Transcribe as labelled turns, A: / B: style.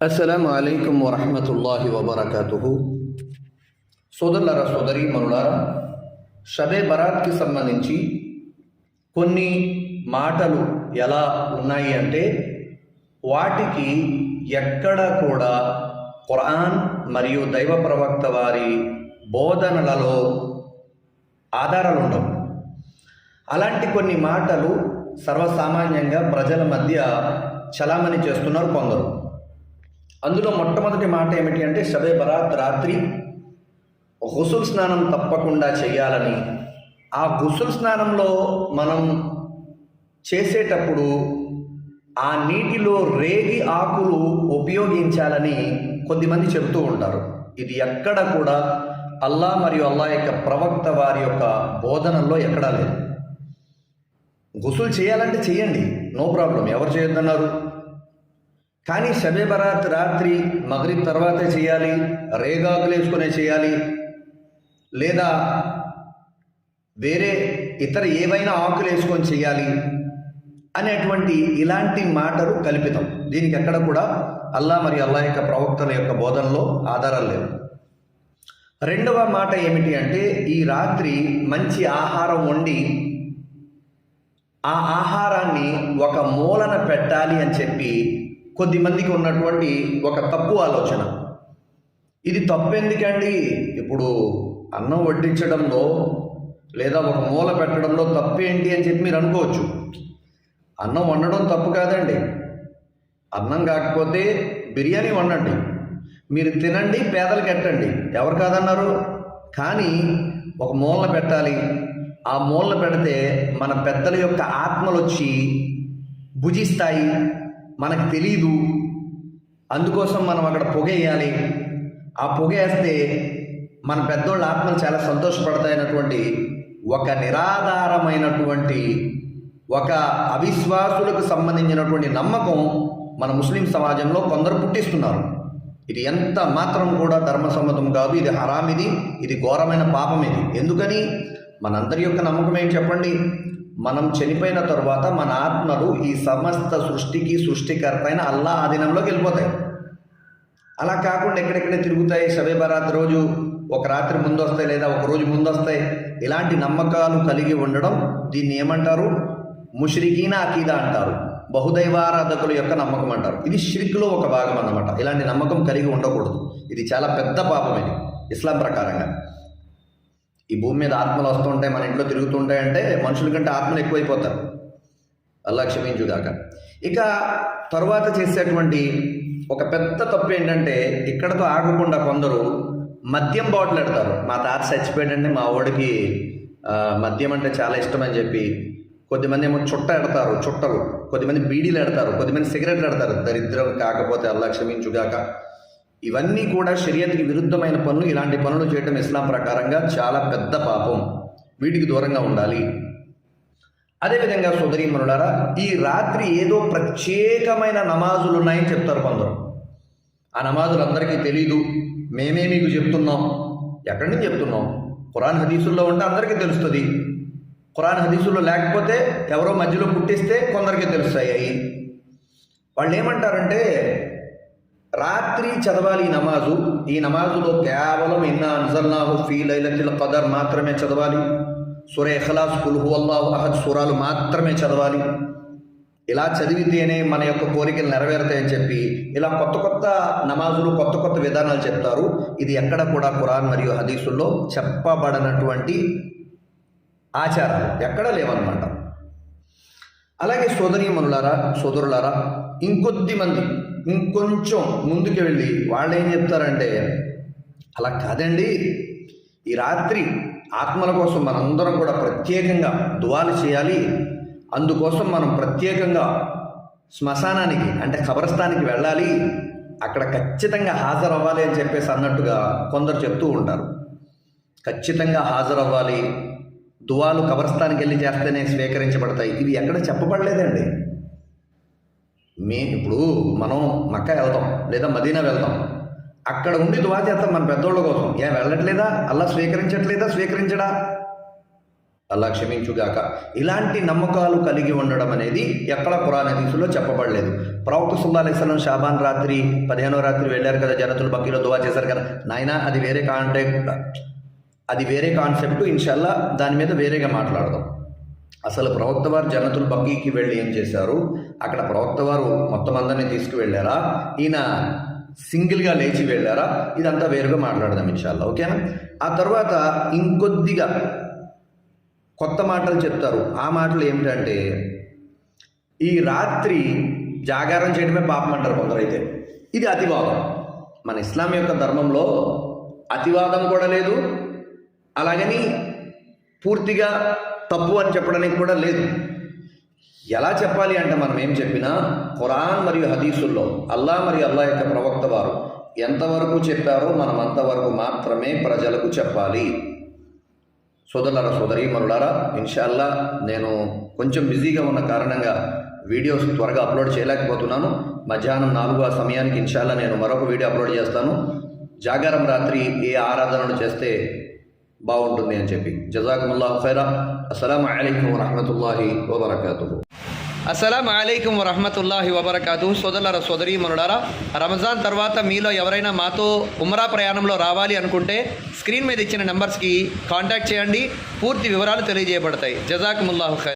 A: అస్సలం అయికం వరహమతుల్లాహి వబర్కతుహు సోదరులారా సోదరి మనులారా షబే బరాత్కి సంబంధించి కొన్ని మాటలు ఎలా ఉన్నాయి అంటే వాటికి ఎక్కడ కూడా ఖురాన్ మరియు దైవ ప్రవక్త వారి బోధనలలో ఆధారాలు ఉండవు అలాంటి కొన్ని మాటలు సర్వసామాన్యంగా ప్రజల మధ్య చలామణి చేస్తున్నారు కొందరు. అందులో మొట్టమొదటి మాట ఏమిటి అంటే షబే బరాత్ రాత్రి హుసుల్ స్నానం తప్పకుండా చేయాలని. ఆ గుసుల్ స్నానంలో మనం చేసేటప్పుడు ఆ నీటిలో రేగి ఆకులు ఉపయోగించాలని కొద్దిమంది చెబుతూ ఉంటారు. ఇది ఎక్కడ కూడా అల్లా మరియు అల్లా యొక్క ప్రవక్త వారి యొక్క బోధనల్లో ఎక్కడా లేదు. గుసులు చేయాలంటే చేయండి నో ప్రాబ్లం. ఎవరు చేయొద్దన్నారు? కానీ షబే బరాత్ రాత్రి మగరిబ్ తర్వాతే చేయాలి రేగాకులు వేసుకునే చేయాలి. లేదా వేరే ఇతర ఏవైనా ఆకులు వేసుకొని చేయాలి అనేటువంటి ఇలాంటి మాటలు కల్పితం. దీనికి ఎక్కడ కూడా అల్లా మరియు అల్లా యొక్క ప్రవక్తల యొక్క బోధనలో ఆధారాలు లేవు. రెండవ మాట ఏమిటి అంటే ఈ రాత్రి మంచి ఆహారం వండి ఆ ఆహారాన్ని ఒక మూలన పెట్టాలి అని చెప్పి కొద్ది మందికి ఉన్నటువంటి ఒక తప్పు ఆలోచన. ఇది తప్పు ఎందుకండి ఇప్పుడు అన్నం వడ్డించడంలో లేదా ఒక మూల పెట్టడంలో తప్పు ఏంటి అని చెప్పి మీరు అనుకోవచ్చు. అన్నం వండడం తప్పు కాదండి. అన్నం కాకపోతే బిర్యానీ వండండి. మీరు తినండి పేదలు కట్టండి. ఎవరు కాదన్నారు? కానీ ఒక మూలన పెట్టాలి. ఆ మూలన పెడితే మన పెద్దల యొక్క ఆత్మలు వచ్చి భుజిస్తాయి. మనకు తెలీదు. అందుకోసం మనం అక్కడ పొగేయాలి ఆ పొగేస్తే మన పెద్దోళ్ళ ఆత్మలు చాలా సంతోషపడతాయన్నటువంటి ఒక నిరాధారమైనటువంటి ఒక అవిశ్వాసులకు సంబంధించినటువంటి నమ్మకం మన ముస్లిం సమాజంలో కొందరు పుట్టిస్తున్నారు. ఇది ఎంత మాత్రం కూడా ధర్మసమ్మతం కాదు ఇది హరామిది ఇది ఘోరమైన పాపం ఇది. ఎందుకని? మనందరి యొక్క నమ్మకం ఏం చెప్పండి? మనం చనిపోయిన తర్వాత మన ఆత్మలు ఈ సమస్త సృష్టికి సృష్టికర్త అయిన అల్లా ఆధీనంలోకి వెళ్ళిపోతాయి. అలా కాకుండా ఎక్కడెక్కడ తిరుగుతాయి? షబే బరాత్ రోజు ఒక రాత్రి ముందు వస్తాయి లేదా ఒక రోజు ముందు వస్తాయి ఇలాంటి నమ్మకాలు కలిగి ఉండడం దీన్ని ఏమంటారు? ముష్రికీన అకీదా అంటారు. బహుదైవారాధకుల యొక్క నమ్మకం అంటారు. ఇది షిరిక్లో ఒక భాగం అన్నమాట. ఇలాంటి నమ్మకం కలిగి ఉండకూడదు. ఇది చాలా పెద్ద పాపం ఇది. ఇస్లాం ప్రకారంగా. ఈ భూమి మీద ఆత్మలు వస్తుంటాయి మన ఇంట్లో తిరుగుతుంటాయంటే మనుషుల కంటే ఆత్మలు ఎక్కువైపోతారు. అల్లా క్షమించుగాక ఇక తరువాత చేసేటువంటి ఒక పెద్ద తప్పు ఏంటంటే ఇక్కడతో ఆగకుండా కొందరు మద్యం బాటిల్ పెడతారు. మా తాత చచ్చిపోయాడండి మా వాడికి మద్యం అంటే చాలా ఇష్టం అని చెప్పి. కొద్దిమంది ఏమో చుట్ట ఎడతారు చుట్టలు. కొద్దిమంది బీడీలు ఎడతారు కొద్దిమంది సిగరెట్లు ఎడతారు దరిద్రం కాకపోతే అల్లా క్షమించుగాక ఇవన్నీ కూడా షరియత్కి విరుద్ధమైన పనులు. ఇలాంటి పనులు చేయడం ఇస్లాం ప్రకారంగా చాలా పెద్ద పాపం. వీటికి దూరంగా ఉండాలి. అదేవిధంగా సోదరి మనులారా ఈ రాత్రి ఏదో ప్రత్యేకమైన నమాజులు ఉన్నాయని చెప్తారు కొందరు. ఆ నమాజులు అందరికీ తెలీదు. మేమే మీకు చెప్తున్నాం. ఎక్కడి నుంచి చెప్తున్నాం? ఖురాన్ హదీసుల్లో ఉంటే అందరికీ తెలుస్తుంది. ఖురాన్ హదీసుల్లో లేకపోతే ఎవరో మధ్యలో పుట్టిస్తే కొందరికి తెలుస్తాయి అవి వాళ్ళు ఏమంటారంటే రాత్రి చదవాలి ఈ నమాజు. ఈ నమాజులో కేవలం ఇన్న అన్జల్నాహు ఫీ లైలతిల్ కదర్ మాత్రమే చదవాలి. సుర ఇఖలాస్ కుల్హు అల్లాహు అహద్ సురాలు మాత్రమే చదవాలి. ఇలా చదివితేనే మన యొక్క కోరికలు నెరవేరుతాయని చెప్పి ఇలా కొత్త కొత్త నమాజులు కొత్త కొత్త విధానాలు చెప్తారు. ఇది ఎక్కడ కూడా ఖురాన్ మరియు హదీసుల్లో చెప్పబడనటువంటి ఆచారాలు ఎక్కడ లేవన్నమాట. అలాగే సోదరీమనులారా సోదరులారా ఇంకొద్ది మంది ఇంకొంచెం ముందుకు వెళ్ళి వాళ్ళు ఏం చెప్తారంటే అలా కాదండి. ఈ రాత్రి ఆత్మల కోసం మనందరం కూడా ప్రత్యేకంగా దువాలు చేయాలి. అందుకోసం మనం ప్రత్యేకంగా శ్మశానానికి అంటే ఖబరస్థానికి వెళ్ళాలి. అక్కడ ఖచ్చితంగా హాజరవ్వాలి అని చెప్పేసి అన్నట్టుగా కొందరు చెప్తూ ఉంటారు. ఖచ్చితంగా హాజరవ్వాలి. దువాలు కబరస్థానికి వెళ్ళి చేస్తేనే స్వీకరించబడతాయి. ఇవి ఎక్కడ చెప్పబడలేదండి. మే ఇప్పుడు మనం మక్క వెళ్తాం లేదా మదీనా వెళ్తాం. అక్కడ ఉండి దువా చేస్తాం మన పెద్దోళ్ళ కోసం. ఏ వెళ్ళట్లేదా? అలా స్వీకరించట్లేదా? స్వీకరించడా? అల్లా క్షమించుగాక. ఇలాంటి నమ్మకాలు కలిగి ఉండడం అనేది ఎక్కడ పురాణ హదీసులో చెప్పబడలేదు. ప్రవక్త సుల్లా అలైస్లం షాబాన్ రాత్రి పదిహేనో రాత్రి వెళ్ళారు కదా జనతులు బక్కీలో దువా చేశారు కదా. నాయన అది వేరే కాంటే అది వేరే కాన్సెప్ట్ ఇన్షల్లా దాని మీద వేరేగా మాట్లాడదాం. అసలు ప్రవక్త వారు జనతుల్ బక్కీకి వెళ్ళి ఏం చేశారు? అక్కడ ప్రవక్త వారు మొత్తం అందరినీ తీసుకువెళ్ళారా? ఈయన సింగిల్గా లేచి వెళ్ళారా? ఇదంతా వేరుగా మాట్లాడదాం ఇన్షాల్లా ఓకేనా? ఆ తర్వాత ఇంకొద్దిగా కొత్త మాటలు చెప్తారు. ఆ మాటలు ఏమిటంటే ఈ రాత్రి జాగారం చేయడమే పాపం అంటారు కొందరైతే. ఇది అతివాదం. మన ఇస్లాం యొక్క ధర్మంలో అతివాదం కూడా లేదు అలాగని పూర్తిగా తప్పు అని చెప్పడానికి కూడా లేదు. ఎలా చెప్పాలి అంటే మనం ఏం చెప్పినా ఖురాన్ మరియు హదీసుల్లో అల్లా మరియు అల్లా యొక్క ప్రవక్త వారు ఎంతవరకు చెప్పారో మనం అంతవరకు మాత్రమే ప్రజలకు చెప్పాలి. సోదరుల సోదరి మరులారా ఇన్షాల్లా నేను కొంచెం బిజీగా ఉన్న కారణంగా వీడియోస్ త్వరగా అప్లోడ్ చేయలేకపోతున్నాను. మధ్యాహ్నం నాలుగు ఆ సమయానికి ఇన్షాల్లా నేను మరొక వీడియో అప్లోడ్ చేస్తాను. జాగారం రాత్రి ఏ ఆరాధనలు చేస్తే బాగుంటుంది అని చెప్పి. జజాకుముల్లా ఖైరా. అస్సలం అయికం వరహమతుల్లాహి వబర్కాతుహు.
B: అస్సలం అయికం వరహమతుల్లాహి వబర్కాతు సోదరులారా మనుడారా రంజాన్ తర్వాత మీలో ఎవరైనా మాతో ఉమరా ప్రయాణంలో రావాలి అనుకుంటే స్క్రీన్ మీద ఇచ్చిన నెంబర్స్కి కాంటాక్ట్ చేయండి. పూర్తి వివరాలు తెలియజేయబడతాయి. జజాకుముల్లాహు ఖైర్.